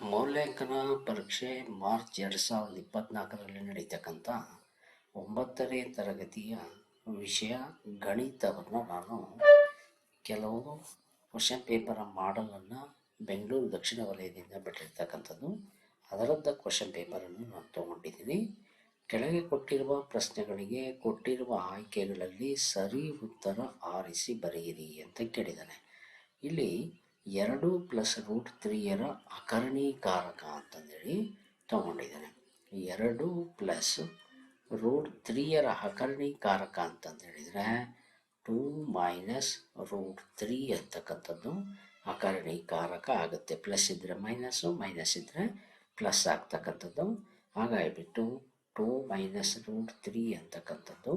ಮೌಲ್ಯಾಂಕನ ಪರೀಕ್ಷೆ ಮಾರ್ಚ್ ಎರಡು ಸಾವಿರದ ಇಪ್ಪತ್ತ್ನಾಲ್ಕರಲ್ಲಿ ನಡೀತಕ್ಕಂಥ ಒಂಬತ್ತನೇ ತರಗತಿಯ ವಿಷಯ ಗಣಿತವನ್ನು ನಾನು ಕೆಲವು ಕ್ವಶನ್ ಪೇಪರ ಮಾಡಲನ್ನು ಬೆಂಗಳೂರು ದಕ್ಷಿಣ ವಲಯದಿಂದ ಬಿಟ್ಟಿರ್ತಕ್ಕಂಥದ್ದು. ಅದರದ್ದ ಕ್ವಶನ್ ಪೇಪರನ್ನು ನಾನು ತೊಗೊಂಡಿದ್ದೀನಿ. ಕೆಳಗೆ ಕೊಟ್ಟಿರುವ ಪ್ರಶ್ನೆಗಳಿಗೆ ಕೊಟ್ಟಿರುವ ಆಯ್ಕೆಗಳಲ್ಲಿ ಸರಿ ಉತ್ತರ ಆರಿಸಿ ಬರೆಯಿರಿ ಅಂತ ಕೇಳಿದ್ದಾನೆ. ಇಲ್ಲಿ ಎರಡು ಪ್ಲಸ್ ರೂಟ್ ತ್ರೀಯರ ಅಕರ್ಣೀಕಾರಕ ಅಂತಂದೇಳಿ ತಗೊಂಡಿದ್ದಾನೆ. ಎರಡು ಪ್ಲಸ್ ರೂಟ್ ತ್ರೀಯರ ಅಕರ್ಣೀಕಾರಕ ಅಂತಂದು ಹೇಳಿದರೆ ಟೂ ಮೈನಸ್ ರೂಟ್ ತ್ರೀ ಅಂತಕ್ಕಂಥದ್ದು ಅಕರ್ಣೀಕಾರಕ ಆಗುತ್ತೆ. ಪ್ಲಸ್ ಇದ್ದರೆ ಮೈನಸ್ಸು ಮೈನಸ್ ಇದ್ದರೆ ಪ್ಲಸ್ ಆಗ್ತಕ್ಕಂಥದ್ದು. ಹಾಗಾಗಿಬಿಟ್ಟು ಟೂ ಮೈನಸ್ ರೂಟ್ ತ್ರೀ ಅಂತಕ್ಕಂಥದ್ದು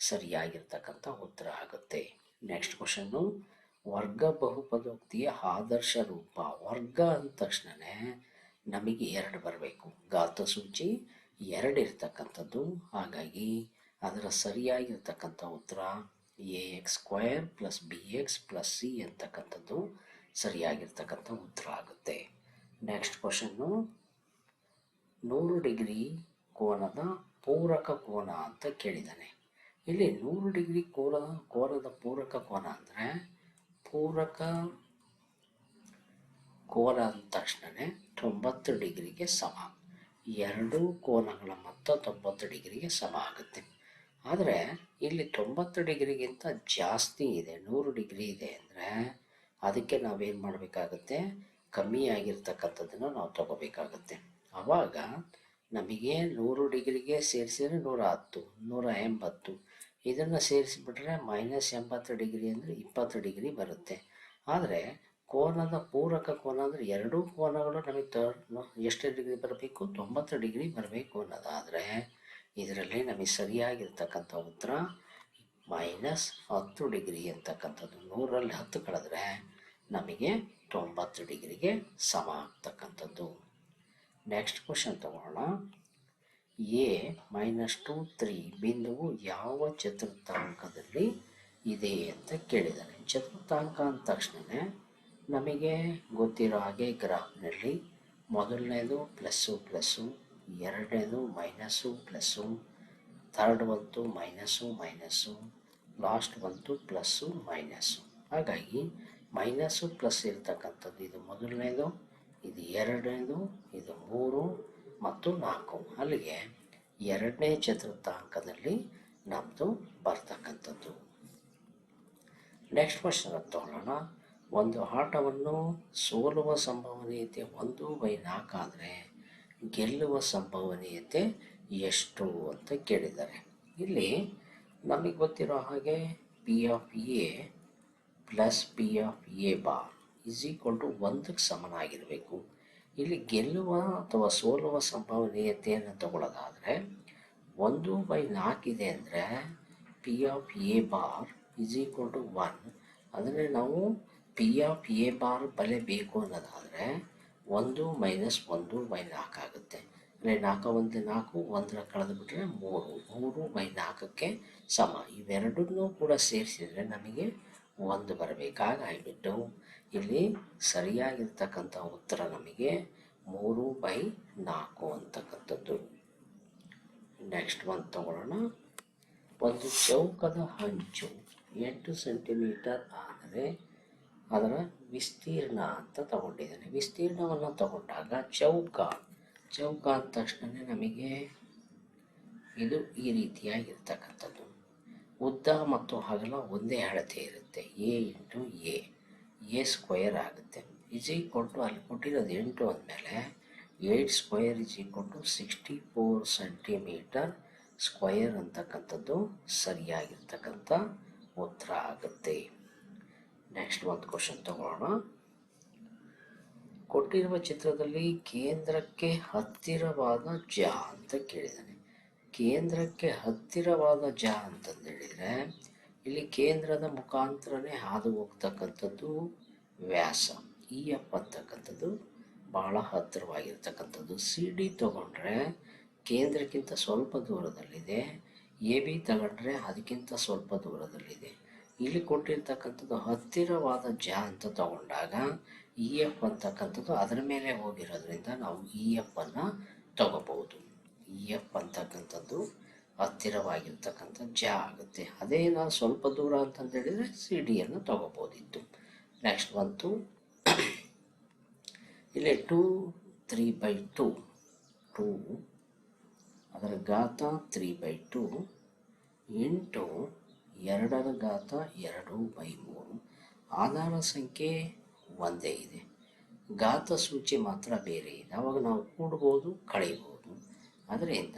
ಸರಿಯಾಗಿರ್ತಕ್ಕಂಥ ಉತ್ತರ ಆಗುತ್ತೆ. ನೆಕ್ಸ್ಟ್ ಕ್ವಶನ್ನು ವರ್ಗ ಬಹುಪದೋಕ್ತಿಯ ಆದರ್ಶ ರೂಪ. ವರ್ಗ ಅಂದ ತಕ್ಷಣನೇ ನಮಗೆ ಎರಡು ಬರಬೇಕು. ಗಾತ್ರ ಸೂಚಿ ಎರಡು ಇರ್ತಕ್ಕಂಥದ್ದು. ಹಾಗಾಗಿ ಅದರ ಸರಿಯಾಗಿರ್ತಕ್ಕಂಥ ಉತ್ತರ a x square plus b x plus c ಅಂತಕ್ಕಂಥದ್ದು ಸರಿಯಾಗಿರ್ತಕ್ಕಂಥ ಉತ್ತರ ಆಗುತ್ತೆ. ನೆಕ್ಸ್ಟ್ ಕ್ವಶನ್ನು ನೂರು ಡಿಗ್ರಿ ಕೋನದ ಪೂರಕ ಕೋನ ಅಂತ ಕೇಳಿದ್ದಾನೆ. ಇಲ್ಲಿ ನೂರು ಡಿಗ್ರಿ ಕೋನ ಕೋನದ ಪೂರಕ ಕೋನ ಅಂದರೆ ಪೂರಕ ಕೋನ ಅಂದ ತಕ್ಷಣವೇ ತೊಂಬತ್ತು ಡಿಗ್ರಿಗೆ ಸಮ. ಎರಡೂ ಕೋನಗಳ ಮೊತ್ತ ತೊಂಬತ್ತು ಡಿಗ್ರಿಗೆ ಸಮ ಆಗುತ್ತೆ. ಆದರೆ ಇಲ್ಲಿ ತೊಂಬತ್ತು ಡಿಗ್ರಿಗಿಂತ ಜಾಸ್ತಿ ಇದೆ, ನೂರು ಡಿಗ್ರಿ ಇದೆ ಅಂದರೆ ಅದಕ್ಕೆ ನಾವೇನು ಮಾಡಬೇಕಾಗುತ್ತೆ? ಕಮ್ಮಿ ಆಗಿರ್ತಕ್ಕಂಥದ್ದನ್ನು ನಾವು ತಗೋಬೇಕಾಗುತ್ತೆ. ಆವಾಗ ನಮಗೆ ನೂರು ಡಿಗ್ರಿಗೆ ಸೇರಿಸಿದರೆ ನೂರ ಹತ್ತು, ನೂರ ಎಂಬತ್ತು ಇದನ್ನು ಸೇರಿಸಿಬಿಟ್ರೆ ಮೈನಸ್ ಎಂಬತ್ತು ಡಿಗ್ರಿ ಅಂದರೆ ಇಪ್ಪತ್ತು ಡಿಗ್ರಿ ಬರುತ್ತೆ. ಆದರೆ ಕೋನದ ಪೂರಕ ಕೋನ ಅಂದರೆ ಎರಡೂ ಕೋನಗಳು ನಮಗೆ ತ ಎಷ್ಟು ಡಿಗ್ರಿ ಬರಬೇಕು? ತೊಂಬತ್ತು ಡಿಗ್ರಿ ಬರಬೇಕು ಅನ್ನೋದಾದರೆ ಇದರಲ್ಲಿ ನಮಗೆ ಸರಿಯಾಗಿರ್ತಕ್ಕಂಥ ಉತ್ತರ ಮೈನಸ್ ಹತ್ತು ಡಿಗ್ರಿ ಅಂತಕ್ಕಂಥದ್ದು. ನೂರಲ್ಲಿ ಹತ್ತು ಕಳೆದ್ರೆ ನಮಗೆ ತೊಂಬತ್ತು ಡಿಗ್ರಿಗೆ ಸಮ ಆಗ್ತಕ್ಕಂಥದ್ದು. ನೆಕ್ಸ್ಟ್ ಕ್ವಶನ್ ತಗೊಳ್ಳೋಣ ಎ ಮೈನಸ್ ಟು ತ್ರೀ ಬಿಂದುವು ಯಾವ ಚತುರ್ಥಾಂಕದಲ್ಲಿ ಇದೆ ಅಂತ ಕೇಳಿದ್ದಾರೆ ಚತುರ್ಥಾಂಕ ಅಂದ ತಕ್ಷಣವೇ ನಮಗೆ ಗೊತ್ತಿರೋ ಹಾಗೆ ಗ್ರಾಫ್ನಲ್ಲಿ ಮೊದಲನೇದು ಪ್ಲಸ್ಸು ಪ್ಲಸ್ಸು, ಎರಡನೇದು ಮೈನಸ್ಸು ಪ್ಲಸ್ಸು, ಥರ್ಡ್ ಬಂತು ಮೈನಸ್ಸು ಮೈನಸ್ಸು, ಲಾಸ್ಟ್ ಬಂತು ಪ್ಲಸ್ಸು ಮೈನಸ್ಸು. ಹಾಗಾಗಿ ಮೈನಸ್ಸು ಪ್ಲಸ್ ಇರ್ತಕ್ಕಂಥದ್ದು ಇದು ಮೊದಲನೇದು, ಇದು ಎರಡನೇದು, ಇದು ಮೂರು ಮತ್ತು ನಾಲ್ಕು ಅಲ್ಲಿಗೆ ಎರಡನೇ ಚತುರ್ಥಾಂಕದಲ್ಲಿ ನಮ್ಮದು ಬರ್ತಕ್ಕಂಥದ್ದು. ನೆಕ್ಸ್ಟ್ ಕ್ವಶನ್ ತಗೊಳ್ಳೋಣ ಒಂದು ಆಟವನ್ನು ಸೋಲುವ ಸಂಭವನೀಯತೆ ಒಂದು ಬೈ ನಾಲ್ಕಾದರೆ ಗೆಲ್ಲುವ ಸಂಭವನೀಯತೆ ಎಷ್ಟು ಅಂತ ಕೇಳಿದ್ದಾರೆ. ಇಲ್ಲಿ ನಮಗೆ ಗೊತ್ತಿರೋ ಹಾಗೆ P of A plus P of A bar is equal to ಒಂದಕ್ಕೆ ಸಮನಾಗಿರಬೇಕು. ಇಲ್ಲಿ ಗೆಲ್ಲುವ ಅಥವಾ ಸೋಲುವ ಸಂಭವನೀಯತೆಯನ್ನು ತಗೊಳ್ಳೋದಾದರೆ ಒಂದು ಬೈ ನಾಲ್ಕಿದೆ ಅಂದರೆ P of A bar is equal to one ಅಂದರೆ ನಾವು ಪಿ ಆಫ್ ಎ ಬಾರ್ ಬಲೆ ಬೇಕು ಅನ್ನೋದಾದರೆ ಒಂದು ಮೈನಸ್ ಒಂದು ಬೈ ನಾಲ್ಕು ಆಗುತ್ತೆ. ಅಂದರೆ ನಾಲ್ಕು ಒಂದು ನಾಲ್ಕು, ಒಂದರ ಕಳೆದು ಬಿಟ್ಟರೆ ಮೂರು. ಮೂರು ಬೈ ನಾಲ್ಕಕ್ಕೆ ಸಮ. ಇವೆರಡನ್ನೂ ಕೂಡ ಸೇರಿಸಿದರೆ ನಮಗೆ ಒಂದು ಬರಬೇಕಾಗಾಗಿಬಿಟ್ಟು ಇಲ್ಲಿ ಸರಿಯಾಗಿರ್ತಕ್ಕಂಥ ಉತ್ತರ ನಮಗೆ ಮೂರು ಬೈ ನಾಲ್ಕು ಅಂತಕ್ಕಂಥದ್ದು. ನೆಕ್ಸ್ಟ್ ಒಂದು ತಗೊಳ್ಳೋಣ. ಒಂದು ಚೌಕದ ಹಂಚು ಎಂಟು ಸೆಂಟಿಮೀಟರ್ ಆದರೆ ಅದರ ವಿಸ್ತೀರ್ಣ ಅಂತ ತಗೊಂಡಿದ್ದಾನೆ. ವಿಸ್ತೀರ್ಣವನ್ನು ತಗೊಂಡಾಗ ಚೌಕ. ಚೌಕ ಅಂದ ತಕ್ಷಣ ನಮಗೆ ಇದು ಈ ರೀತಿಯಾಗಿರ್ತಕ್ಕಂಥದ್ದು. ಉದ್ದ ಮತ್ತು ಅಗಲ ಒಂದೇ ಅಳತೆ ಇರುತ್ತೆ. A into a. A square ಆಗುತ್ತೆ. ಇಸ್ ಈಕ್ವಲ್ ಟು ಅಲ್ಲಿ ಕೊಟ್ಟಿರೋದು ಎಂಟು ಅಂದಮೇಲೆ eight square is equal to sixty four centimetre square ಅಂತಕ್ಕಂಥದ್ದು ಸರಿಯಾಗಿರ್ತಕ್ಕಂಥ ಉತ್ತರ ಆಗುತ್ತೆ. ನೆಕ್ಸ್ಟ್ ಒಂದು ಕ್ವಶನ್ ತಗೊಳ್ಳೋಣ. ಕೊಟ್ಟಿರುವ ಚಿತ್ರದಲ್ಲಿ ಕೇಂದ್ರಕ್ಕೆ ಹತ್ತಿರವಾದ ಜ ಅಂತ ಕೇಳಿದ್ದಾನೆ ಕೇಂದ್ರಕ್ಕೆ ಹತ್ತಿರವಾದ ಜ ಅಂತಂದು ಹೇಳಿದರೆ ಇಲ್ಲಿ ಕೇಂದ್ರದ ಮುಖಾಂತರನೇ ಹಾದು ಹೋಗ್ತಕ್ಕಂಥದ್ದು ವ್ಯಾಸ. ಇ ಎಫ್ ಅಂತಕ್ಕಂಥದ್ದು ಭಾಳ ಹತ್ತಿರವಾಗಿರ್ತಕ್ಕಂಥದ್ದು. ಸಿ ಡಿ ತಗೊಂಡ್ರೆ ಕೇಂದ್ರಕ್ಕಿಂತ ಸ್ವಲ್ಪ ದೂರದಲ್ಲಿದೆ. ಎ ಬಿ ತಗೊಂಡ್ರೆ ಅದಕ್ಕಿಂತ ಸ್ವಲ್ಪ ದೂರದಲ್ಲಿದೆ. ಇಲ್ಲಿ ಕೊಟ್ಟಿರ್ತಕ್ಕಂಥದ್ದು ಹತ್ತಿರವಾದ ಜ ಅಂತ ತಗೊಂಡಾಗ ಇ ಎಫ್ ಅಂತಕ್ಕಂಥದ್ದು ಅದರ ಮೇಲೆ ಹೋಗಿರೋದ್ರಿಂದ ನಾವು ಇ ಎಫ್ ಅನ್ನು ತಗೋಬಹುದು. ಇ ಎಫ್ ಅಂತಕ್ಕಂಥದ್ದು ಹತ್ತಿರವಾಗಿರ್ತಕ್ಕಂಥ ಜ ಆಗುತ್ತೆ. ಅದೇ ನಾವು ಸ್ವಲ್ಪ ದೂರ ಅಂತಂದು ಹೇಳಿದರೆ ಸಿ ಡಿಯನ್ನು ತಗೋಬೋದಿತ್ತು. ನೆಕ್ಸ್ಟ್ ಬಂತು. ಇಲ್ಲಿ two three by two two ಅದರ ಘಾತ ತ್ರೀ ಬೈ ಟೂ ಎಂಟು ಎರಡರ ಘಾತ ಎರಡು ಬೈ ಮೂರು. ಆಧಾರ ಸಂಖ್ಯೆ ಒಂದೇ ಇದೆ. ಘಾತ ಸೂಚಿ ಮಾತ್ರ ಬೇರೆ ಇದೆ. ಅವಾಗ ನಾವು ಕೂಡ್ಬೋದು, ಕಳೆಯಬಹುದು. ಅದರಿಂದ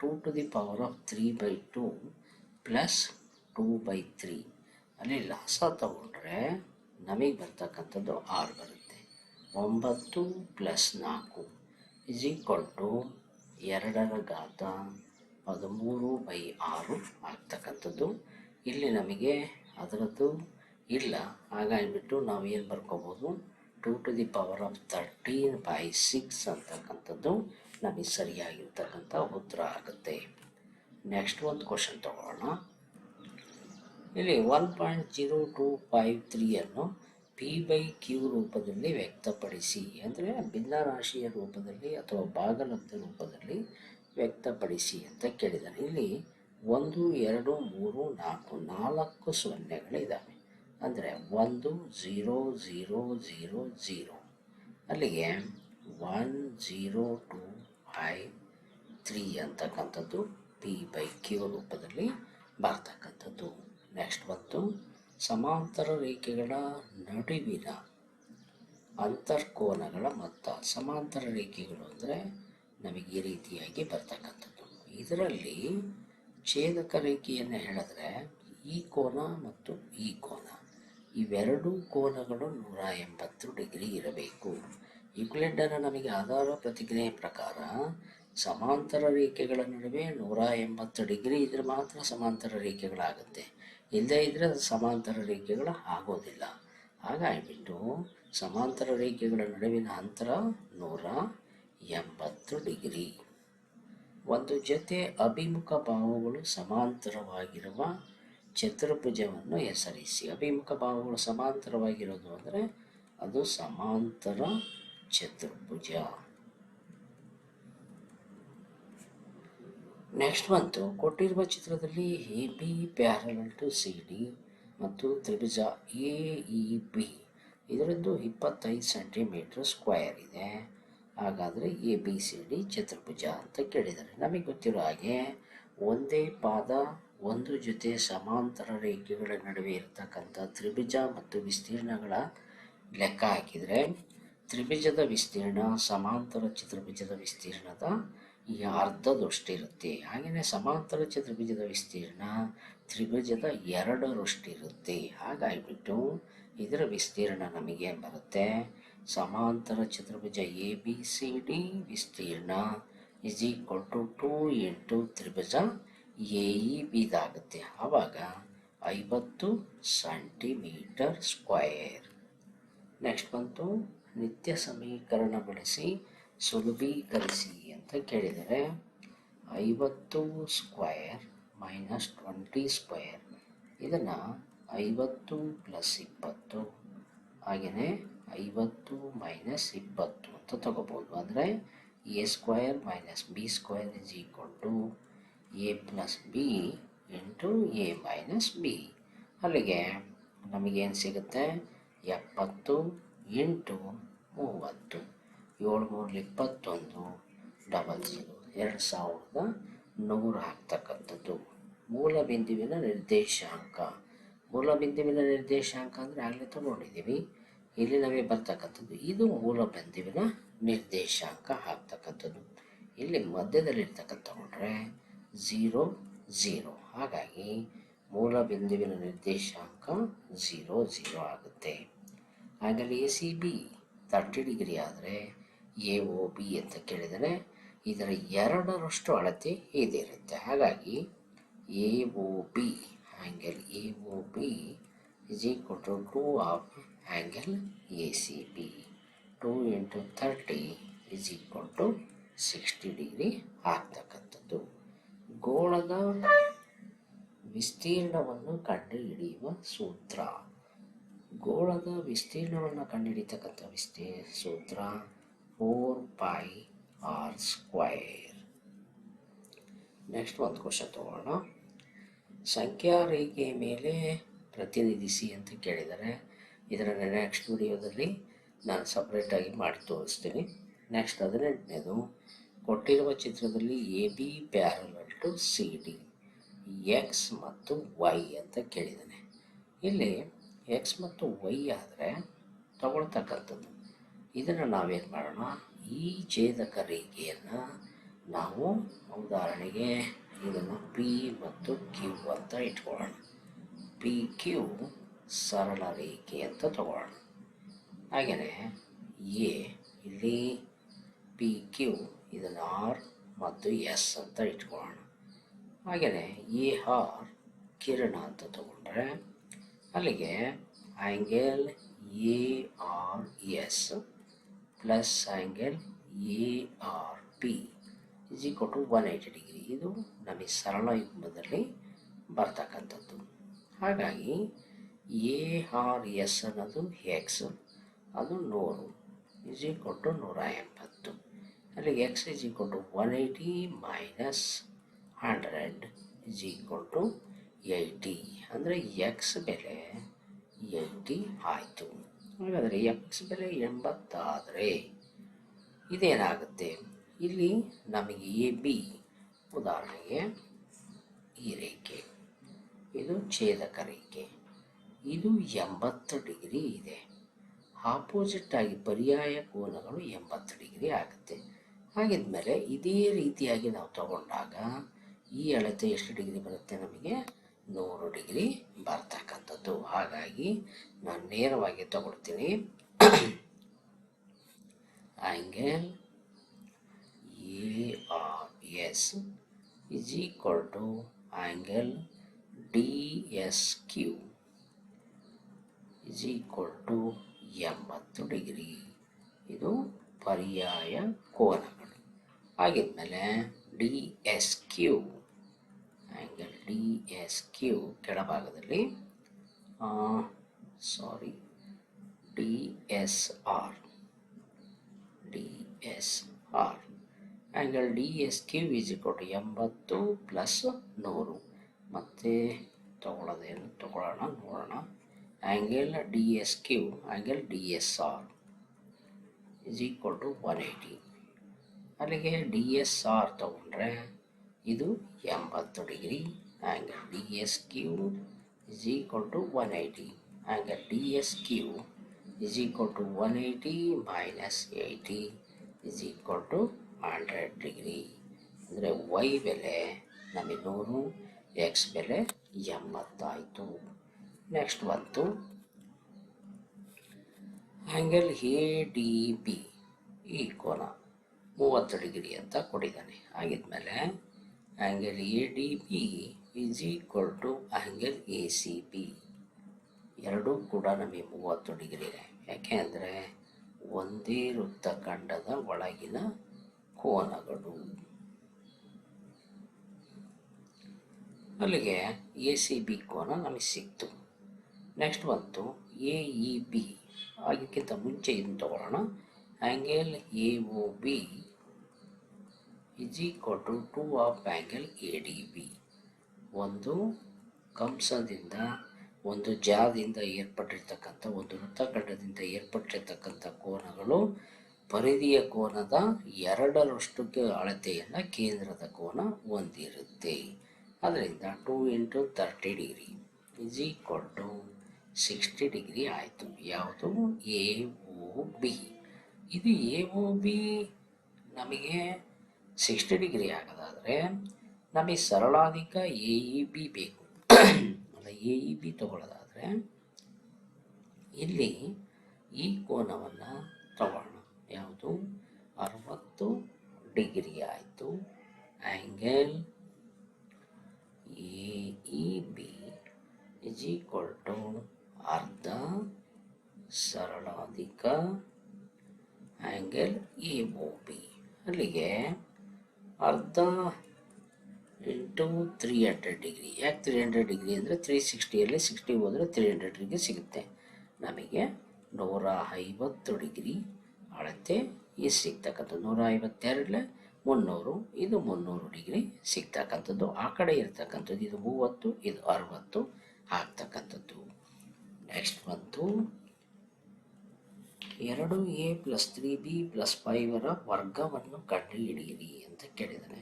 two to the power of three by two plus two by three. ಅಲ್ಲಿ ಲಾಸ ತಗೊಂಡ್ರೆ ನಮಗೆ ಬರ್ತಕ್ಕಂಥದ್ದು ಆರು ಬರುತ್ತೆ. ಒಂಬತ್ತು ಪ್ಲಸ್ ನಾಲ್ಕು ಇಸ್ ಈಕ್ವಲ್ ಟು ಎರಡರ ಘಾತ ಹದಿಮೂರು ಬೈ ಆರು ಆಗ್ತಕ್ಕಂಥದ್ದು. ಇಲ್ಲಿ ನಮಗೆ ಅದರದ್ದು ಇಲ್ಲ. ಹಾಗಾಗಿಬಿಟ್ಟು ನಾವು ಏನು ಬರ್ಕೋಬೋದು? Two to the power of thirteen by six ಅಂತಕ್ಕಂಥದ್ದು ನಮಗೆ ಸರಿಯಾಗಿರ್ತಕ್ಕಂಥ ಉತ್ತರ ಆಗುತ್ತೆ. ನೆಕ್ಸ್ಟ್ ಒಂದು ಕ್ವಶನ್ ತಗೊಳ್ಳೋಣ. ಇಲ್ಲಿ one point zero two five ತ್ರೀಯನ್ನು P by Q ರೂಪದಲ್ಲಿ ವ್ಯಕ್ತಪಡಿಸಿ, ಅಂದರೆ ಭಿನ್ನರಾಶಿಯ ರೂಪದಲ್ಲಿ ಅಥವಾ ಭಾಗಲಬ್ಧ ರೂಪದಲ್ಲಿ ವ್ಯಕ್ತಪಡಿಸಿ ಅಂತ ಕೇಳಿದ್ದಾನೆ ಇಲ್ಲಿ ಒಂದು, ಎರಡು, ಮೂರು, ನಾಲ್ಕು ನಾಲ್ಕು ಸೊನ್ನೆಗಳಿದ್ದಾವೆ ಅಂದರೆ ಒಂದು ಝೀರೋ ಝೀರೋ ಝೀರೋ ಝೀರೋ ಅಲ್ಲಿಗೆ one zero two five three ಅಂತಕ್ಕಂಥದ್ದು ಪಿ ಬೈ ಕ್ಯೂ ರೂಪದಲ್ಲಿ ಬರ್ತಕ್ಕಂಥದ್ದು. ನೆಕ್ಸ್ಟ್ ಬಂತು ಸಮಾಂತರ ರೇಖೆಗಳ ನಡುವಿನ ಅಂತರ್ಕೋನಗಳ ಮೊತ್ತ. ಸಮಾಂತರ ರೇಖೆಗಳು ಅಂದರೆ ನಮಗೆ ಈ ರೀತಿಯಾಗಿ ಬರ್ತಕ್ಕಂಥದ್ದು. ಇದರಲ್ಲಿ ಛೇದಕ ರೇಖೆಯನ್ನು ಹೇಳಿದ್ರೆ ಈ ಕೋನ ಮತ್ತು ಈ ಕೋನ. ಇವೆರಡೂ ಕೋನಗಳು ನೂರ ಎಂಬತ್ತು ಡಿಗ್ರಿ ಇರಬೇಕು. ಯುಕ್ಲೆಡ್ಡನ ನಮಗೆ ಆಧಾರ ಪ್ರತಿಕ್ರಿಯೆ ಪ್ರಕಾರ ಸಮಾಂತರ ರೇಖೆಗಳ ನಡುವೆ ನೂರ ಎಂಬತ್ತು ಡಿಗ್ರಿ ಇದ್ರೆ ಮಾತ್ರ ಸಮಾಂತರ ರೇಖೆಗಳಾಗುತ್ತೆ. ಇಲ್ಲದೇ ಇದ್ದರೆ ಅದು ಸಮಾಂತರ ರೇಖೆಗಳು ಆಗೋದಿಲ್ಲ. ಹಾಗಾಗಿಬಿಟ್ಟು ಸಮಾಂತರ ರೇಖೆಗಳ ನಡುವಿನ ಅಂತರ ನೂರ ಎಂಬತ್ತು ಡಿಗ್ರಿ. ಒಂದು ಜೊತೆ ಅಭಿಮುಖ ಭಾವಗಳು ಸಮಾಂತರವಾಗಿರುವ ಚತುರ್ಭುಜವನ್ನು ಹೆಸರಿಸಿ. ಅಭಿಮುಖ ಭಾವಗಳು ಸಮಾಂತರವಾಗಿರೋದು ಅಂದರೆ ಅದು ಸಮಾಂತರ ಚತುರ್ಭುಜ. ನೆಕ್ಸ್ಟ್ ಬಂತು ಕೊಟ್ಟಿರುವ ಚಿತ್ರದಲ್ಲಿ A B parallel to C D ಮತ್ತು ತ್ರಿಭುಜ ಎ ಇ ಬಿ ಇದರದ್ದು ಇಪ್ಪತ್ತೈದು ಸೆಂಟಿಮೀಟರ್ ಸ್ಕ್ವಯರ್ ಇದೆ. ಹಾಗಾದರೆ ಎ ಬಿ ಸಿ ಡಿ ಚತುರ್ಭುಜ ಅಂತ ಕೇಳಿದ್ದಾರೆ. ನಮಗೆ ಗೊತ್ತಿರೋ ಹಾಗೆ ಒಂದೇ ಪಾದ, ಒಂದು ಜೊತೆ ಸಮಾಂತರ ರೇಖೆಗಳ ನಡುವೆ ಇರತಕ್ಕಂಥ ತ್ರಿಭುಜ ಮತ್ತು ವಿಸ್ತೀರ್ಣಗಳ ಲೆಕ್ಕ ಹಾಕಿದರೆ ತ್ರಿಭುಜದ ವಿಸ್ತೀರ್ಣ ಸಮಾಂತರ ಚತುರ್ಭುಜದ ವಿಸ್ತೀರ್ಣದ ಈ ಅರ್ಧದಷ್ಟಿರುತ್ತೆ. ಹಾಗೆಯೇ ಸಮಾಂತರ ಚತುರ್ಭುಜದ ವಿಸ್ತೀರ್ಣ ತ್ರಿಭುಜದ ಎರಡರಷ್ಟಿರುತ್ತೆ. ಹಾಗಾಗಿಬಿಟ್ಟು ಇದರ ವಿಸ್ತೀರ್ಣ ನಮಗೆ ಬರುತ್ತೆ? ಸಮಾಂತರ ಚತುರ್ಭುಜ ಎ ಬಿ ಸಿ ಡಿ ವಿಸ್ತೀರ್ಣ is equal to two into Tribhuja A E ಬಿದಾಗುತ್ತೆ ಆವಾಗ ಐವತ್ತು ಸೆಂಟಿಮೀಟರ್ ಸ್ಕ್ವಯರ್ ನೆಕ್ಸ್ಟ್ ಬಂತು. ನಿತ್ಯ ಸಮೀಕರಣ ಬಳಸಿ ಸುಲಭೀಕರಿಸಿ ಅಂತ ಕೇಳಿದರೆ ಐವತ್ತು ಸ್ಕ್ವಯರ್ ಮೈನಸ್ ಟ್ವೆಂಟಿ ಸ್ಕ್ವಯರ್ ಇದನ್ನು ಐವತ್ತು ಪ್ಲಸ್ ಇಪ್ಪತ್ತು ಹಾಗೆಯೇ ಐವತ್ತು ಮೈನಸ್ ಇಪ್ಪತ್ತು ಅಂತ ತಗೋಬೋದು. ಅಂದರೆ a square minus b square is equal to a plus b into a minus b. ಅಲ್ಲಿಗೆ ನಮಗೇನು ಸಿಗುತ್ತೆ? ಎಪ್ಪತ್ತು ಇಂಟು ಮೂವತ್ತು ಏಳು ಮೂರು ಇಪ್ಪತ್ತೊಂದು, ಡಬಲ್ ಜೀರೋ, ಎರಡು ಸಾವಿರದ ನೂರು ಆಗ್ತಕ್ಕಂಥದ್ದು ಮೂಲ ಬಿಂದುವಿನ ನಿರ್ದೇಶಾಂಕ. ಮೂಲ ಬಿಂದುವಿನ ನಿರ್ದೇಶಾಂಕ ಅಂದರೆ ಆಗಲೇ ತಗೊಂಡಿದ್ದೀವಿ. ಇಲ್ಲಿ ನಮಗೆ ಬರ್ತಕ್ಕಂಥದ್ದು, ಇದು ಮೂಲ ಬಿಂದುವಿನ ನಿರ್ದೇಶಾಂಕ ಆಗ್ತಕ್ಕಂಥದ್ದು. ಇಲ್ಲಿ ಮಧ್ಯದಲ್ಲಿರ್ತಕ್ಕಂಥ ತಗೊಂಡ್ರೆ ಝೀರೋ ಝೀರೋ ಹಾಗಾಗಿ ಮೂಲ ಬಿಂದುವಿನ ನಿರ್ದೇಶಾಂಕ ಝೀರೋ ಝೀರೋ ಆಗುತ್ತೆ. ಹಾಗಾಗಿ A C B thirty degree ಆದರೆ ಎ ಒ ಬಿ ಅಂತ ಕೇಳಿದರೆ ಇದರ ಎರಡರಷ್ಟು ಅಳತೆ ಇದಿರುತ್ತೆ. ಹಾಗಾಗಿ A O B angle A O B is equal to two of angle A C B two into thirty is equal to sixty degree ಆಗ್ತಕ್ಕಂಥದ್ದು. ಗೋಳದ ವಿಸ್ತೀರ್ಣವನ್ನು ಕಂಡುಹಿಡಿಯುವ ಸೂತ್ರ. ಗೋಳದ ವಿಸ್ತೀರ್ಣವನ್ನು ಕಂಡುಹಿಡಿತಕ್ಕಂಥ ವಿಸ್ತೀರ್ಣ ಸೂತ್ರ four pi r square next ಒಂದು ಕ್ವಶನ್ ತಗೊಳ್ಳೋಣ ಸಂಖ್ಯಾ ರೇಖೆಯ ಮೇಲೆ ಪ್ರತಿನಿಧಿಸಿ ಅಂತ ಕೇಳಿದರೆ. ಇದರ ನೆಕ್ಸ್ಟ್ ವಿಡಿಯೋದಲ್ಲಿ ನಾನು ಸಪ್ರೇಟಾಗಿ ಮಾಡಿ ತೋರಿಸ್ತೀನಿ. ನೆಕ್ಸ್ಟ್ ಹದಿನೆಂಟನೇದು, ಕೊಟ್ಟಿರುವ ಚಿತ್ರದಲ್ಲಿ A B parallel to C D x ಮತ್ತು ವೈ ಅಂತ ಕೇಳಿದ್ದಾನೆ ಇಲ್ಲಿ ಎಕ್ಸ್ ಮತ್ತು ವೈ ಆದರೆ ತಗೊಳ್ತಕ್ಕಂಥದ್ದು. ಇದನ್ನು ನಾವೇನು ಮಾಡೋಣ? ಈ ಛೇದಕ ರೇಖೆಯನ್ನು ನಾವು ಉದಾಹರಣೆಗೆ ಇದನ್ನು ಪಿ ಮತ್ತು ಕ್ಯೂ ಅಂತ ಇಟ್ಕೊಳ್ಳೋಣ. ಪಿ ಕ್ಯೂ ಸರಳ ರೇಖೆ ಅಂತ ತಗೊಳ್ಳೋಣ. ಹಾಗೆಯೇ ಎ ಇಲ್ಲಿ ಪಿ ಕ್ಯೂ ಇದನ್ನು ಆರ್ ಮತ್ತು ಎಸ್ ಅಂತ ಇಟ್ಕೊಳ್ಳೋಣ. ಹಾಗೆಯೇ ಎ ಆರ್ ಕಿರಣ ಅಂತ ತಗೊಂಡ್ರೆ ಅಲ್ಲಿಗೆ angle A R S plus angle A R P is equal to one eighty degree ಇದು ನಮಗೆ ಸರಳ ಯುಗ್ಮದಲ್ಲಿ ಬರ್ತಕ್ಕಂಥದ್ದು. ಹಾಗಾಗಿ ಎ ಆರ್ ಎಸ್ ಅನ್ನೋದು ಎಕ್ಸ್ ಅದು ನೂರು ಇಸ್ ಈಕ್ವಲ್ ಟು ನೂರ ಎಂಬತ್ತು ಅಲ್ಲಿಗೆ x is equal to one eighty minus hundred is equal to eighty ಅಂದರೆ ಎಕ್ಸ್ ಬೆಲೆ ಏಯ್ಟಿ ಆಯಿತು. ಹಾಗಾದರೆ ಎಕ್ಸ್ ಬೆಲೆ ಎಂಬತ್ತಾದರೆ ಇದೇನಾಗುತ್ತೆ? ಇಲ್ಲಿ ನಮಗೆ ಎ ಬಿ, ಉದಾಹರಣೆಗೆ ಈ ರೇಖೆ. ಇದು ಛೇದಕ ರೇಖೆ. ಇದು ಎಂಬತ್ತು ಡಿಗ್ರಿ ಇದೆ. ಆಪೋಸಿಟ್ ಆಗಿ ಪರ್ಯಾಯ ಕೋನಗಳು ಎಂಬತ್ತು ಡಿಗ್ರಿ ಆಗುತ್ತೆ. ಹಾಗಿದ್ಮೇಲೆ ಇದೇ ರೀತಿಯಾಗಿ ನಾವು ತಗೊಂಡಾಗ ಈ ಅಳತೆ ಎಷ್ಟು ಡಿಗ್ರಿ ಬರುತ್ತೆ ನಮಗೆ? ನೂರು ಡಿಗ್ರಿ ಬರ್ತಕ್ಕಂಥದ್ದು. ಹಾಗಾಗಿ ನಾನು ನೇರವಾಗಿ ತಗೊಳ್ತೀನಿ. Angle A R S is equal to angle D S Q is equal to ಎಂಬತ್ತು ಡಿಗ್ರಿ. ಇದು ಪರ್ಯಾಯ ಕೋನಗಳು. ಆಗಿದ್ಮೇಲೆ D S Q D S Q ಕೆಳಭಾಗದಲ್ಲಿ sorry D S R D S R angle D S Q is equal to ಎಂಬತ್ತು plus ನೂರು. ಮತ್ತು ತಗೊಳ್ಳೋದೇನು? ತಗೊಳ್ಳೋಣ, ನೋಡೋಣ. Angle D S Q angle D S R is equal to one eighty ಅಲ್ಲಿಗೆ D S R ತಗೊಂಡ್ರೆ ಇದು ಎಂಬತ್ತು degree. To one eighty angle D S Q is equal to one eighty minus eighty is equal to hundred degree ಅಂದರೆ Y ಬೆಲೆ ನಮಗೆ ನೂರು X ಬೆಲೆ ಎಂಬತ್ತಾಯಿತು. ನೆಕ್ಸ್ಟ್ ಬಂತು. ಆ್ಯಂಗಲ್ ಎ ಡಿ ಬಿ ಈ ಕೋನ ಮೂವತ್ತು ಡಿಗ್ರಿ ಅಂತ ಕೊಟ್ಟಿದ್ದಾನೆ. ಆಗಿದ್ಮೇಲೆ angle A D B is equal to angle A C B ಎರಡೂ ಕೂಡ ನಮಗೆ ಮೂವತ್ತು ಡಿಗ್ರಿ ಇದೆ. ಯಾಕೆ ಅಂದರೆ ಒಂದೇ ವೃತ್ತಖಂಡದ ಒಳಗಿನ ಕೋನಗಳು. ಅಲ್ಲಿಗೆ ಎ ಸಿ ಬಿ ಕೋನ ನಮಗೆ ಸಿಕ್ತು. ನೆಕ್ಸ್ಟ್ ಬಂತು ಎ ಇ ಬಿ ಅದಕ್ಕಿಂತ ಮುಂಚೆ ಇದನ್ನು ತಗೊಳ್ಳೋಣ. Angle A O B is equal to two of angle A D B ಒಂದು ಕಂಸದಿಂದ ಒಂದು ಜಾದಿಂದ ಏರ್ಪಟ್ಟಿರ್ತಕ್ಕಂಥ, ಒಂದು ವೃತ್ತಖಂಡದಿಂದ ಏರ್ಪಟ್ಟಿರ್ತಕ್ಕಂಥ ಕೋನಗಳು ಪರಿಧಿಯ ಕೋನದ ಎರಡರಷ್ಟು ಅಳತೆಯನ್ನು ಕೇಂದ್ರದ ಕೋನ ಹೊಂದಿರುತ್ತೆ. ಅದರಿಂದ two into thirty degree is equal to sixty degree ಆಯಿತು. ಯಾವುದು? ಎ ಒ ಬಿ ಇದು ಎ ಒ ಬಿ ನಮಗೆ ಸಿಕ್ಸ್ಟಿ ಡಿಗ್ರಿ ಆಗೋದಾದರೆ ನಮಗೆ ಸರಳಾಧಿಕ ಎ ಇ ಬಿ ಬೇಕು. ಅಲ್ಲ ಎ ಇ ಬಿ ತಗೊಳ್ಳೋದಾದರೆ ಇಲ್ಲಿ ಈ ಕೋನವನ್ನು ತಗೊಳ್ಳೋಣ ಯಾವುದು? ಅರವತ್ತು ಡಿಗ್ರಿ ಆಯಿತು. Angle A E B is equal to ಅರ್ಧ ಸರಳಾಧಿಕ ಆ್ಯಂಗಲ್ ಎ ಬಿ ಅಲ್ಲಿಗೆ ಅರ್ಧ ಇಂಟು ತ್ರೀ ಹಂಡ್ರೆಡ್ ಡಿಗ್ರಿ ಯಾಕೆ ತ್ರೀ ಹಂಡ್ರೆಡ್ ಡಿಗ್ರಿ ಅಂದರೆ ತ್ರೀ ಸಿಕ್ಸ್ಟಿಯಲ್ಲಿ ಸಿಕ್ಸ್ಟಿ ಹೋದರೆ ತ್ರೀ ಹಂಡ್ರೆಡ್ ಡಿಗ್ರಿ ಸಿಗುತ್ತೆ. ನಮಗೆ ನೂರ ಐವತ್ತು ಡಿಗ್ರಿ ಅಳತೆ ಇದು ಸಿಗ್ತಕ್ಕಂಥದ್ದು. ನೂರ ಐವತ್ತೆರಡಲೆ ಮುನ್ನೂರು, ಇದು ಮುನ್ನೂರು ಡಿಗ್ರಿ ಸಿಗ್ತಕ್ಕಂಥದ್ದು. ಆ ಕಡೆ ಇರ್ತಕ್ಕಂಥದ್ದು ಇದು ಮೂವತ್ತು, ಇದು ಅರವತ್ತು ಆಗ್ತಕ್ಕಂಥದ್ದು. ನೆಕ್ಸ್ಟ್ ಬಂತು ಎರಡು a plus three b plus ಫೈವರ ವರ್ಗವನ್ನು ಕಂಡುಹಿಡಿಯಿರಿ ಅಂತ ಕೇಳಿದ್ದಾನೆ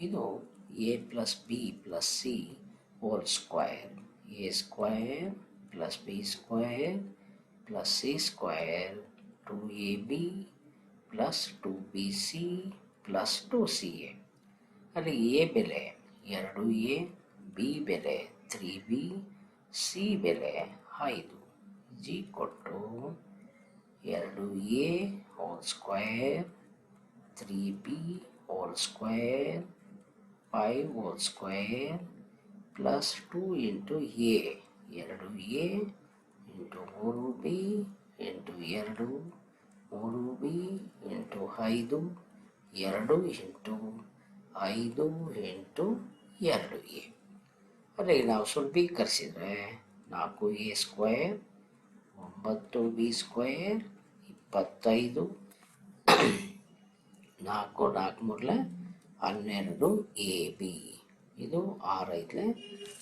ಇದು a plus b plus c whole square a square plus b square plus c square two a b plus two b c plus two c a ಅಲ್ಲಿ a ಬೆಲೆ ಎರಡು a ಬಿ ಬೆಲೆ ತ್ರೀ ಬಿ ಸಿ ಬೆಲೆ ಐದು ಜಿ ಕೊಟ್ಟು ಎರಡು a whole square three b whole square five whole square plus two into a ಎರಡು ಎ ಇಂಟು ಮೂರು ಬಿ ಇಂಟು ಎರಡು ಮೂರು ಬಿ ಇಂಟು ಐದು, ಎರಡು ಇಂಟು ಐದು ಇಂಟು ಎರಡು ಎ ಅದೇ ನಾವು ಸುಲಭೀಕರಿಸಿದರೆ ನಾಲ್ಕು ಎ ಸ್ಕ್ವೇರ್ ಒಂಬತ್ತು ಬಿ ಸ್ಕ್ವೇರ್ ಇಪ್ಪತ್ತೈದು, ನಾಲ್ಕು ನಾಲ್ಕು ಮೂರಲೆ ಹನ್ನೆರಡು ಎ ಬಿ. ಇದು ಆರೈದಲೆ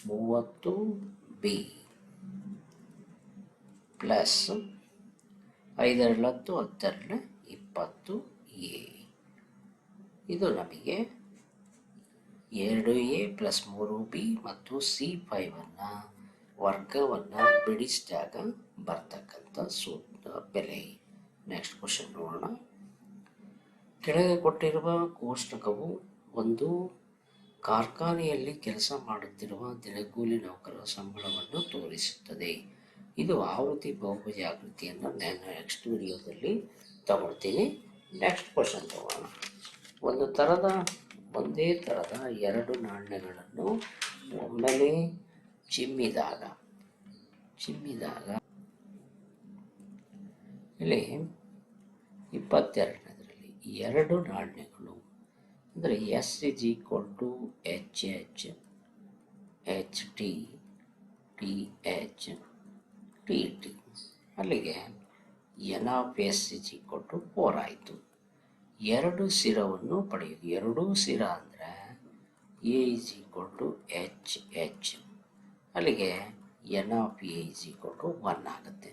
ಮೂವತ್ತು ಬಿ. ಪ್ಲಸ್ ಐದೆರಡು ಹತ್ತು ಇಪ್ಪತ್ತು ಎ. ಇದು ನಮಗೆ ಎರಡು ಎ ಪ್ಲಸ್ ಮೂರು ಬಿ ಮತ್ತು ಸಿ ಫೈವನ್ನು ವರ್ಗವನ್ನು ಬಿಡಿಸಿದಾಗ ಬರ್ತಕ್ಕಂಥ ಸೂತ್ರ ಬೆಲೆ. ನೆಕ್ಸ್ಟ್ ಕ್ವಶನ್ ನೋಡೋಣ. ಕೆಳಗೆ ಕೊಟ್ಟಿರುವ ಕೋಷ್ಟಕವು ಒಂದು ಕಾರ್ಖಾನೆಯಲ್ಲಿ ಕೆಲಸ ಮಾಡುತ್ತಿರುವ ದಿನಗೂಲಿ ನೌಕರರ ಸಂಬಳವನ್ನು ತೋರಿಸುತ್ತದೆ. ಇದು ಆವೃತ್ತಿ ಬಹುಭುಜಾಕೃತಿಯನ್ನು ನಾನು ನೆಕ್ಸ್ಟ್ ವಿಡಿಯೋದಲ್ಲಿ ತಗೊಳ್ತೀನಿ. ನೆಕ್ಸ್ಟ್ ಕ್ವಶನ್ ತಗೋಣ. ಒಂದು ಥರದ ಒಂದೇ ಥರದ ಎರಡು ನಾಣ್ಯಗಳನ್ನು ಒಮ್ಮೆಲೆ ಚಿಮ್ಮಿದಾಗ ಚಿಮ್ಮಿದಾಗ ಇಲ್ಲಿ ಇಪ್ಪತ್ತೆರಡನೇದರಲ್ಲಿ ಎರಡು ನಾಣ್ಯಗಳು ಅಂದರೆ S is equal to H H H T T H T T ಅಲ್ಲಿಗೆ n of S is equal to four ಆಯಿತು. ಎರಡು ಸಿರವನ್ನು ಪಡೆಯೋದು ಎರಡೂ ಸಿರ ಅಂದರೆ A is equal to H H ಅಲ್ಲಿಗೆ n of A is equal to one ಆಗುತ್ತೆ.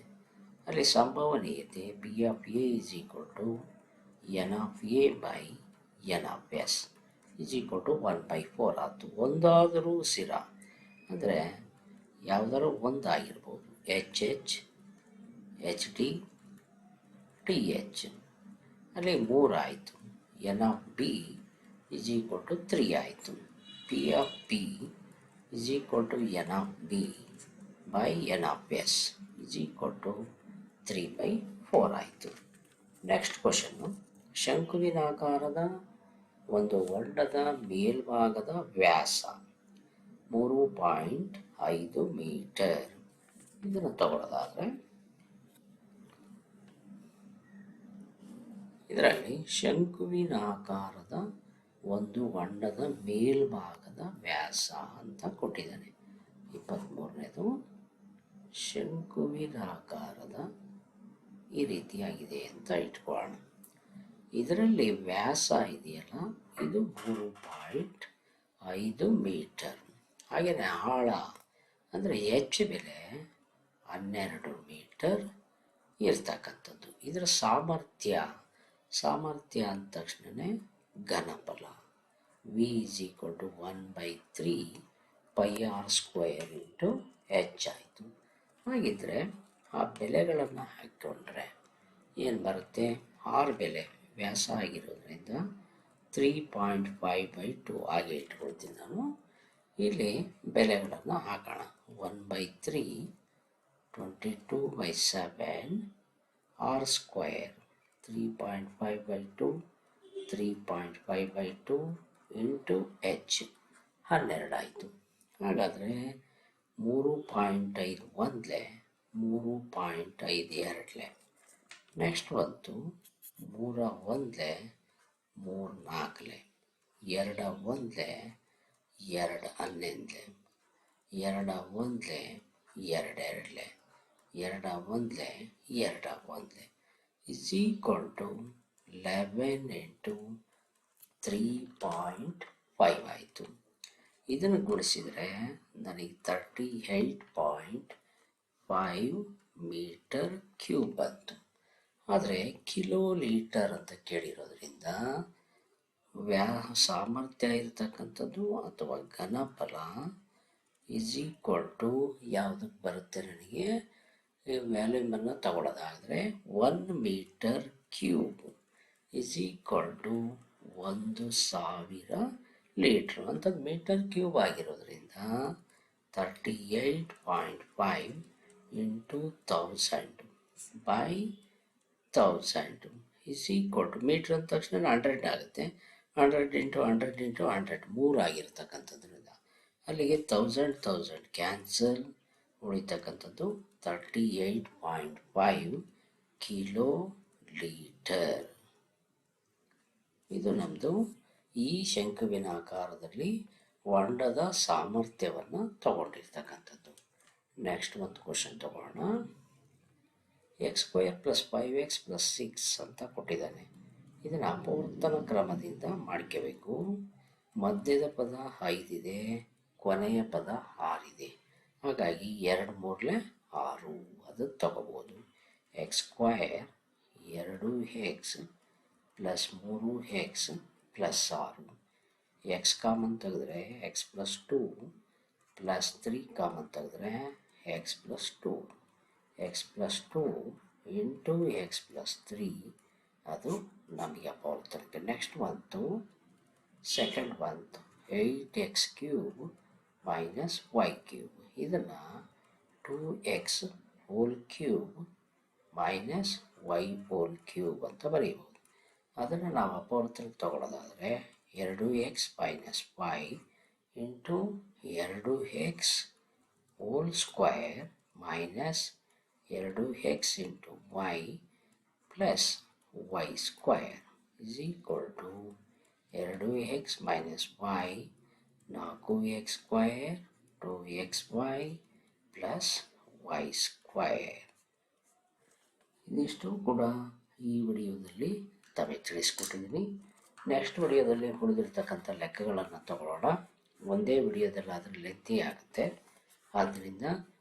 ಅಲ್ಲಿ ಸಂಭವನೀಯತೆ B of A is equal to n of A by n of S is equal to one by four ಆಯಿತು ಒಂದಾದರೂ ಸಿರ ಅಂದರೆ ಯಾವುದಾದ್ರು ಒಂದಾಗಿರ್ಬೋದು H H H D T H ಅಲ್ಲಿ ಮೂರು ಆಯಿತು. N of B is equal to three ಆಯಿತು. P of P is equal to n of B by n of S is equal to three by four ಆಯಿತು. Next question ಶಂಕುವಿನಾಕಾರದ ಒಂದು ಹೊಂಡದ ಮೇಲ್ಭಾಗದ ವ್ಯಾಸ. ಮೂರು ಪಾಯಿಂಟ್ ಐದು ಮೀಟರ್. ಇದನ್ನು ತಗೊಳ್ಳೋದಾದರೆ ಇದರಲ್ಲಿ ಶಂಕುವಿನಾಕಾರದ ಒಂದು ಹೊಂಡದ ಮೇಲ್ಭಾಗದ ವ್ಯಾಸ ಅಂತ ಕೊಟ್ಟಿದ್ದಾನೆ. ಇಪ್ಪತ್ತ್ಮೂರನೇದು, ಶಂಕುವಿನಾಕಾರದ ಈ ರೀತಿಯಾಗಿದೆ ಅಂತ ಇಟ್ಕೊಳ್ಳೋಣ. ಇದರಲ್ಲಿ ವ್ಯಾಸ ಇದೆಯಲ್ಲ? ಇದು ಮೂರು ಪಾಯಿಂಟ್ ಐದು ಮೀಟರ್. ಹಾಗೆಯೇ ಆಳ ಅಂದರೆ ಎಚ್ ಬೆಲೆ ಹನ್ನೆರಡು ಮೀಟರ್ ಇರ್ತಕ್ಕಂಥದ್ದು. ಇದರ ಸಾಮರ್ಥ್ಯ ಸಾಮರ್ಥ್ಯ ಅಂದ ತಕ್ಷಣವೇ ಘನಫಲ. V is equal to one by three pi r square into ಹೆಚ್ಚಾಯಿತು ಆಯಿತು. ಹಾಗಿದ್ದರೆ ಆ ಬೆಲೆಗಳನ್ನು ಹಾಕ್ಕೊಂಡ್ರೆ ಏನು ಬರುತ್ತೆ? ಆರು ಬೆಲೆ. ವ್ಯಾಸ ಆಗಿರೋದ್ರಿಂದ three point five by two ಹಾಗೆ ಇಟ್ಕೊಳ್ತೀನಿ ನಾನು. ಇಲ್ಲಿ ಬೆಲೆಗಳನ್ನು ಹಾಕೋಣ. One by three twenty two by seven r square three point five by two three point five by two into h ಹನ್ನೆರಡಾಯಿತು ಹಾಗಾದರೆ ಮೂರು ಪಾಯಿಂಟ್ ಐದು ಒಂದಲೆ, ಮೂರು ಪಾಯಿಂಟ್ ಐದು ಎರಡಲೆ. ನೆಕ್ಸ್ಟ್ ಬಂತು. ಮೂರ ಒಂದ್ಲೆ ಮೂರು ನಾಲ್ಕಲೆ ಎರಡ ಒಂದ್ಲೆ ಎರಡು ಹನ್ನೆಂದ್ಲೆ ಎರಡ ಒಂದ್ಲೆ ಎರಡೆರಡಲೆ ಎರಡ ಒಂದ್ಲೆ ಎರಡ ಒಂದ್ಲೆ is equal to eleven into three point five ಆಯಿತು. ಇದನ್ನು ಗುಣಿಸಿದರೆ ನನಗೆ thirty eight point five metre cube ಬಂತು. ಆದರೆ ಕಿಲೋ ಲೀಟರ್ ಅಂತ ಕೇಳಿರೋದ್ರಿಂದ ವ್ಯಾ ಸಾಮರ್ಥ್ಯ ಇರತಕ್ಕಂಥದ್ದು ಅಥವಾ ಘನಫಲ ಈಸ್ ಈಕ್ವಲ್ ಟು ಯಾವುದಕ್ಕೆ ಬರುತ್ತೆ ನನಗೆ? ವ್ಯಾಲ್ಯೂಮನ್ನು ತಗೊಳ್ಳೋದಾದರೆ one metre cube is equal to ಒಂದು ಸಾವಿರ ಲೀಟ್ರ್ ಅಂಥದ್ದು ಮೀಟರ್ ಕ್ಯೂಬ್ ಆಗಿರೋದ್ರಿಂದ thirty eight point five into thousand by thousand is equal to metre ಅಂದ ತಕ್ಷಣ ಹಂಡ್ರೆಡ್ ಆಗುತ್ತೆ. Hundred into hundred into hundred ಮೂರು ಆಗಿರ್ತಕ್ಕಂಥದ್ರಿಂದ. ಅಲ್ಲಿಗೆ thousand thousand cancel ಉಳಿತಕ್ಕಂಥದ್ದು thirty eight point five kilo litre ಇದು ನಮ್ಮದು ಈ ಶಂಕುವಿನ ಆಕಾರದಲ್ಲಿ ಹೊಂಡದ ಸಾಮರ್ಥ್ಯವನ್ನು ತಗೊಂಡಿರ್ತಕ್ಕಂಥದ್ದು. ನೆಕ್ಸ್ಟ್ ಒಂದು ಕ್ವಶನ್ ತಗೊಳ್ಳೋಣ x square plus five x plus six ಅಂತ ಕೊಟ್ಟಿದ್ದಾನೆ. ಇದನ್ನು ಅಪವರ್ತನ ಕ್ರಮದಿಂದ ಮಾಡ್ಕೋಬೇಕು. ಮಧ್ಯದ ಪದ ಐದಿದೆ, ಕೊನೆಯ ಪದ ಆರಿದೆ. ಹಾಗಾಗಿ ಎರಡು ಮೂರಲೆ ಆರು ಅದು ತಗೋಬೋದು. ಎಕ್ಸ್ ಸ್ಕ್ವಯರ್ ಎರಡು ಎಕ್ಸ್ ಪ್ಲಸ್ ಮೂರು ಎಕ್ಸ್ ಪ್ಲಸ್ ಆರು. ಎಕ್ಸ್ ಕಾಮನ್ ತೆಗೆದ್ರೆ x plus two plus three common ತೆಗೆದ್ರೆ x plus two x x into x plus three, ಅದು ನಮಗೆ ಅಪವರ್ತನಕ್ಕೆ ನೆಕ್ಸ್ಟ್ ಬಂತು ಸೆಕೆಂಡ್ ಬಂತು. Eight x cube minus y cube. ಇದನ್ನು two x whole cube minus y whole cube ಅಂತ ಬರೀಬೋದು. ಅದನ್ನು ನಾವು ಅಪವರ್ತನಕ್ಕೆ ತಗೊಳ್ಳೋದಾದರೆ ಎರಡು ಎಕ್ಸ್ ಮೈನಸ್ ವೈ ಇಂಟು ಎರಡು ಎಕ್ಸ್ ಹೋಲ್ ಸ್ಕ್ವಯರ್ ಮೈನಸ್ ಎರಡು x into y plus y square is equal to ಎರಡು ಎಕ್ಸ್ ಮೈನಸ್ ವೈ ನಾಲ್ಕು x square two x y plus y square ಇದಿಷ್ಟು ಕೂಡ ಈ ವಿಡಿಯೋದಲ್ಲಿ ತಮಗೆ ತಿಳಿಸ್ಕೊಟ್ಟಿದ್ದೀನಿ. ನೆಕ್ಸ್ಟ್ ವಿಡಿಯೋದಲ್ಲಿ ಉಳಿದಿರ್ತಕ್ಕಂಥ ಲೆಕ್ಕಗಳನ್ನು ತಗೊಳ್ಳೋಣ. ಒಂದೇ ವಿಡಿಯೋದಲ್ಲಿ ಅದರ ಲೆಂತಿ ಆಗುತ್ತೆ. ಆದ್ದರಿಂದ